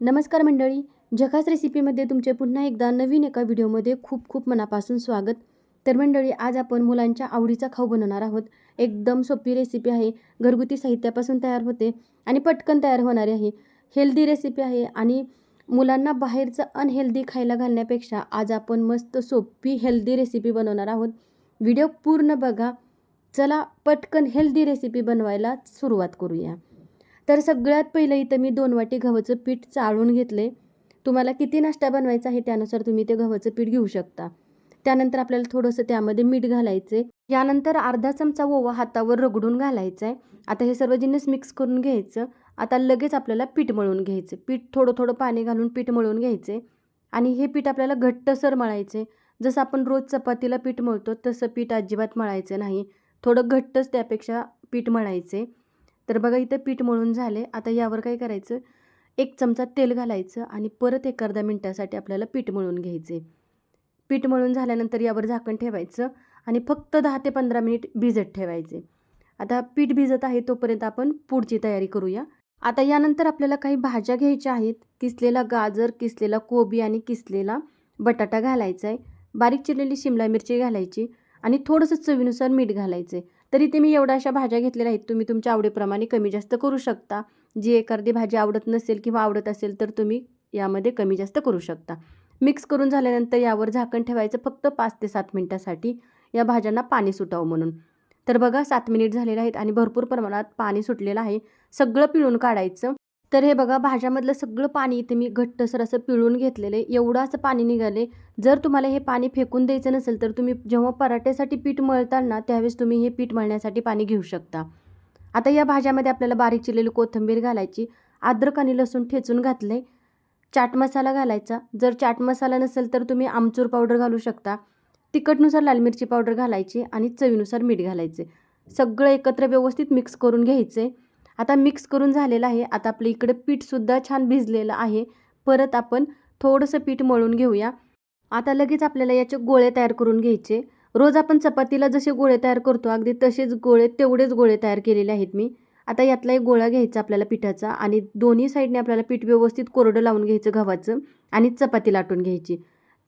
नमस्कार मंडळी जखास रेसिपीमध्ये तुमचे पुन्हा एकदा नवीन एका व्हिडिओमध्ये खूप खूप मनापासून स्वागत. तर मंडळी आज आपण मुलांच्या आवडीचा खाऊ बनवणार आहोत. एकदम सोपी रेसिपी आहे. घरगुती साहित्यापासून तयार होते आणि पटकन तयार होणारी आहे. हेल्दी रेसिपी आहे आणि मुलांना बाहेरचं अनहेल्दी खायला घालण्यापेक्षा आज आपण मस्त सोपी हेल्दी रेसिपी बनवणार आहोत. व्हिडिओ पूर्ण बघा. चला पटकन हेल्दी रेसिपी बनवायला सुरुवात करूया. तर सगळ्यात पहिलं इथं मी दोन वाटी गव्हाचं पीठ चाळून घेतले. तुम्हाला किती नाश्ता बनवायचा आहे त्यानुसार तुम्ही ते गव्हाचं पीठ घेऊ शकता. त्यानंतर आपल्याला थोडंसं त्यामध्ये मीठ घालायचे यानंतर अर्धा चमचा ओवा हातावर रगडून घालायचा आहे. आता हे सर्व जिन्नस मिक्स करून घ्यायचं. आता लगेच आपल्याला पीठ मळून घ्यायचं पीठ थोडं थोडं पाणी घालून पीठ मळून घ्यायचे आणि हे पीठ आपल्याला घट्टसर मळायचे जसं आपण रोज चपातीला पीठ मळतो तसं पीठ अजिबात मळायचं नाही. थोडं घट्टच त्यापेक्षा पीठ मळायचे तर बघा इथं पीठ मळून झाले आता यावर काय करायचं? एक चमचा तेल घालायचं आणि परत एक अर्धा मिनटासाठी आपल्याला पीठ मळून घ्यायचे पीठ मळून झाल्यानंतर यावर झाकण ठेवायचं आणि फक्त दहा ते पंधरा मिनिट भिजत ठेवायचे. आता पीठ भिजत आहे तोपर्यंत आपण पुढची तयारी करूया. आता यानंतर आपल्याला काही भाज्या घ्यायच्या आहेत. किसलेला गाजर किसलेला कोबी आणि किसलेला बटाटा घालायचा आहे बारीक चिरलेली शिमला मिरची घालायची आणि थोडंसं चवीनुसार मीठ घालायचं आहे तरी ते मी एवढ्या अशा भाज्या घेतलेल्या आहेत तुम्ही तुमच्या आवडीप्रमाणे कमी जास्त करू शकता. जी एखादी भाजी आवडत नसेल किंवा आवडत असेल तर तुम्ही यामध्ये कमी जास्त करू शकता. मिक्स करून झाल्यानंतर यावर झाकण ठेवायचं फक्त पाच ते सात मिनटासाठी या भाज्यांना पाणी सुटावं म्हणून. तर बघा सात मिनिट झालेले आहेत आणि भरपूर प्रमाणात पाणी सुटलेलं आहे. सगळं पिळून काढायचं. तर हे बघा भाज्यामधलं सगळं पाणी इथे मी घट्टसर असं पिळून घेतलेलं आहे. एवढं असं पाणी निघाले जर तुम्हाला हे पाणी फेकून द्यायचं नसेल तर तुम्ही जेव्हा पराठ्यासाठी पीठ मळताना त्यावेळेस तुम्ही हे पीठ मळण्यासाठी पाणी घेऊ शकता. आता या भाज्यामध्ये आपल्याला बारीक चिरलेली कोथिंबीर घालायची अद्रक आणि लसूण ठेचून घातले चाट मसाला घालायचा. जर चाट मसाला नसेल तर तुम्ही आमचूर पावडर घालू शकता. तिखटनुसार लाल मिरची पावडर घालायची आणि चवीनुसार मीठ घालायचे. सगळं एकत्र व्यवस्थित मिक्स करून घ्यायचे आता मिक्स करून झालेलं आहे. आता आपलं इकडे पीठसुद्धा छान भिजलेलं आहे. परत आपण थोडंसं पीठ मळून घेऊया. आता लगेच आपल्याला याचे गोळे तयार करून घ्यायचे. रोज आपण चपातीला जसे गोळे तयार करतो अगदी तसेच गोळे तेवढेच गोळे तयार केलेले आहेत मी. आता यातला एक गोळा घ्यायचा आपल्याला पिठाचा आणि दोन्ही साईडने आपल्याला पीठ व्यवस्थित कोरडं लावून घ्यायचं गव्हाचं आणि चपाती लाटून घ्यायची.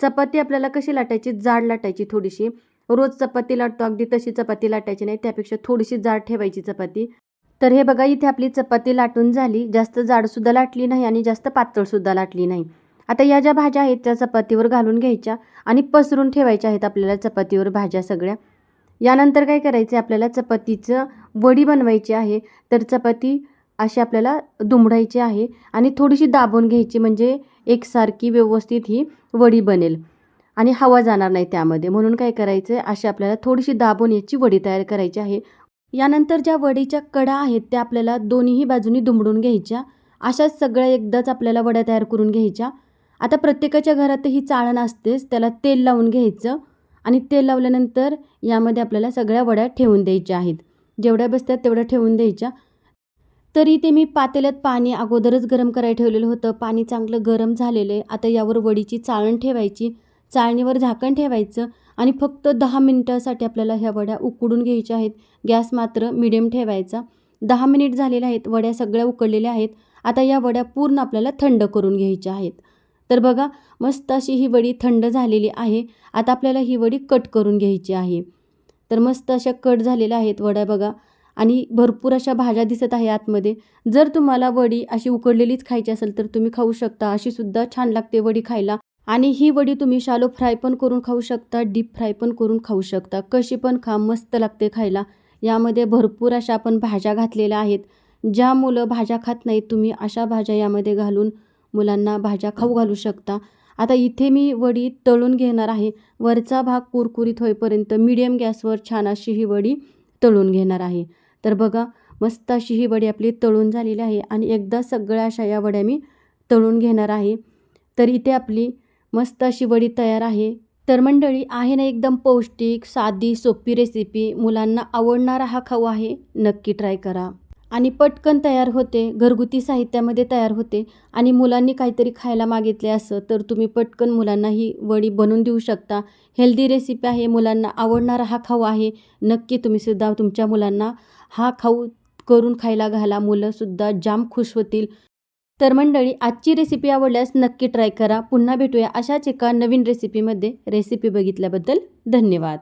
चपाती आपल्याला कशी लाटायची? जाड लाटायची थोडीशी. रोज चपाती लाटतो अगदी तशी चपाती लाटायची नाही त्यापेक्षा थोडीशी जाड ठेवायची चपाती. तर हे बघा इथे आपली चपाती लाटून झाली. जास्त जाडसुद्धा लाटली नाही आणि जास्त पातळसुद्धा लाटली नाही. आता या ज्या भाज्या आहेत त्या चपातीवर घालून घ्यायच्या आणि पसरून ठेवायच्या आहेत आपल्याला चपातीवर भाज्या सगळ्या. यानंतर काय करायचं आपल्याला चपातीचं वडी बनवायची आहे. तर चपाती अशी आपल्याला दुमडायची आहे आणि थोडीशी दाबून घ्यायची म्हणजे एकसारखी व्यवस्थित ही वडी बनेल. आणि हवा जाणार नाही त्यामध्ये. म्हणून काय करायचं आहे अशी आपल्याला थोडीशी दाबून याची वडी तयार करायची आहे. यानंतर ज्या वडीच्या कडा आहेत त्या आपल्याला दोन्हीही बाजूनी दुमडून घ्यायच्या. अशाच सगळ्या एकदाच आपल्याला वड्या तयार करून घ्यायच्या. आता प्रत्येकाच्या घरात ही चाळण असतेच त्याला तेल लावून घ्यायचं आणि तेल लावल्यानंतर यामध्ये आपल्याला सगळ्या वड्या ठेवून द्यायच्या आहेत. जेवढ्या बसतात तेवढ्या ठेवून द्यायच्या. तरी ते मी पातेल्यात पाणी अगोदरच गरम करायला ठेवलेलं होतं. पाणी चांगलं गरम झालेलं आहे. आता यावर वडीची चाळण ठेवायची. चाळणीवर झाकण ठेवायचं आणि फक्त दहा मिनटासाठी आपल्याला ह्या वड्या उकडून घ्यायच्या आहेत. गॅस मात्र मिडियम ठेवायचा. दहा मिनिट झालेले आहेत. वड्या सगळ्या उकडलेल्या आहेत. आता या वड्या पूर्ण आपल्याला थंड करून घ्यायच्या आहेत. तर बघा मस्त अशी ही वडी थंड झालेली आहे. आता आपल्याला ही वडी कट करून घ्यायची आहे. तर मस्त अशा कट झालेल्या आहेत वड्या बघा. आणि भरपूर अशा भाज्या दिसत आहे आतमध्ये. जर तुम्हाला वडी अशी उकडलेलीच खायची असेल तर तुम्ही खाऊ शकता. अशी सुद्धा छान लागते वडी खायला. आणि ही वडी तुम्ही शालो फ्राय पण करून खाऊ शकता डीप फ्राय पण करून खाऊ शकता. कशी पण खा मस्त लागते खायला. यामध्ये भरपूर अशा आपण भाज्या घातलेल्या आहेत. ज्या मुलं भाज्या खात नाहीत तुम्ही अशा भाज्या यामध्ये घालून मुलांना भाज्या खाऊ घालू शकता. आता इथे मी वडी तळून घेणार आहे. वरचा भाग कुरकुरीत होईपर्यंत मीडियम गॅसवर छान अशी ही वडी तळून घेणार आहे. तर बघा मस्त अशी ही वडी आपली तळून झालेली आहे आणि एकदा सगळ्या अशा या वड्या मी तळून घेणार आहे. तर इथे आपली मस्त अशी वडी तयार आहे. तर मंडळी आहे ना एकदम पौष्टिक साधी सोपी रेसिपी मुलांना आवडणारा हा खाऊ आहे. नक्की ट्राय करा. आणि पटकन तयार होते. घरगुती साहित्यामध्ये तयार होते. आणि मुलांनी काहीतरी खायला मागितले असं तर तुम्ही पटकन मुलांना ही वडी बनवून देऊ शकता. हेल्दी रेसिपी आहे. मुलांना आवडणारा हा खाऊ आहे. नक्की तुम्हीसुद्धा तुमच्या मुलांना हा खाऊ करून खायला घाला. मुलंसुद्धा जाम खुश होतील. तर मंडळी आजची रेसिपी आवडल्यास नक्की ट्राय करा. पुन्हा भेटूया अशाच एका नवीन रेसिपीमध्ये रेसिपी बघितल्याबद्दल धन्यवाद.